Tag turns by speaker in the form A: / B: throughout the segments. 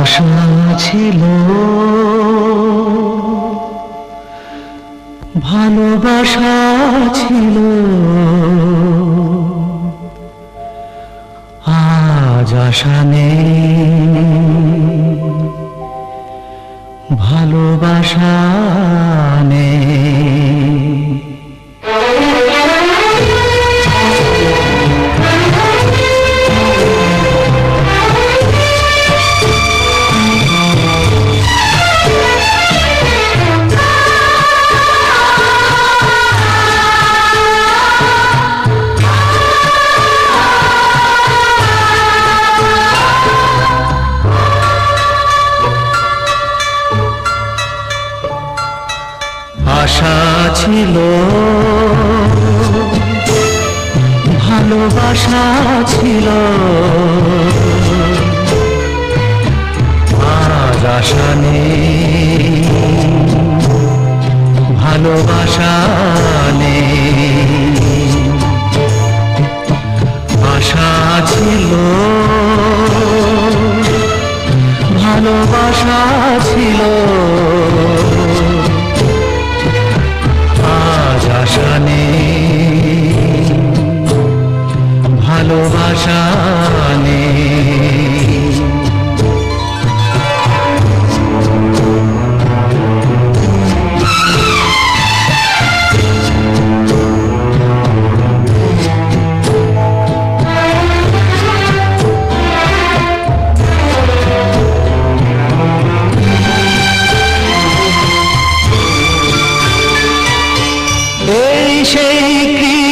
A: আশা ছিল। ভালোবাসা ছিল। আজ আশা নেই। ছিল ভালোবাসা ছিল। আজ আশা ভালোবাসা নেই। আশা ছিল। ভালোবাসা ছিল।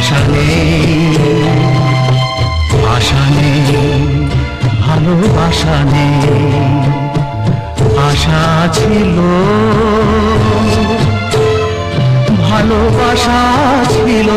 A: ভাষা নেই আশা নেই ভালোবাসা নেই আশা ছিল। ভালোবাসা ছিল।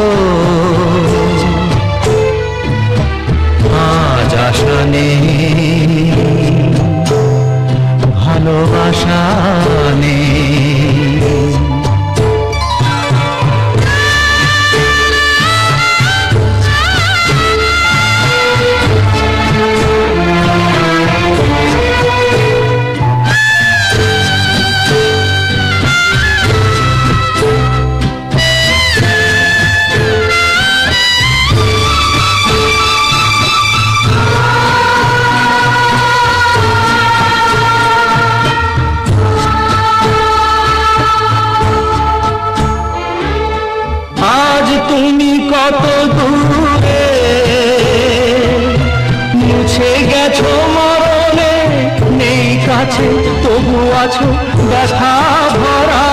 A: আছো ব্যথা ভরা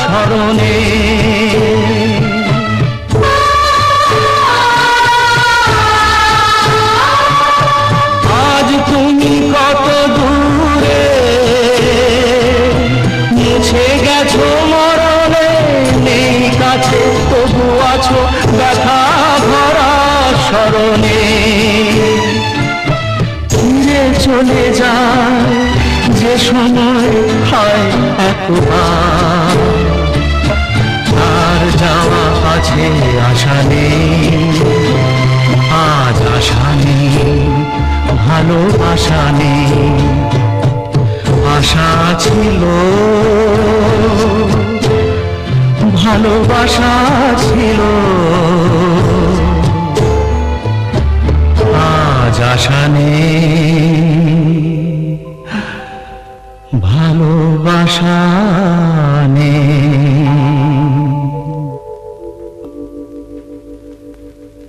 A: স্মরণে। আজ তুমি কত দূরে মুছে গেছো মরণে, নেই কাছে, তবু আছো ব্যথা ভরা স্মরণে। চলে যে সময় হয় একবার। আর যাওয়া আছে আশা নেই, আজ আশা নেই, ভালোবাসা নেই, আশা ছিল। ভালোবাসা ছিল। আজ আশা নেই। ভালোবাসা নেই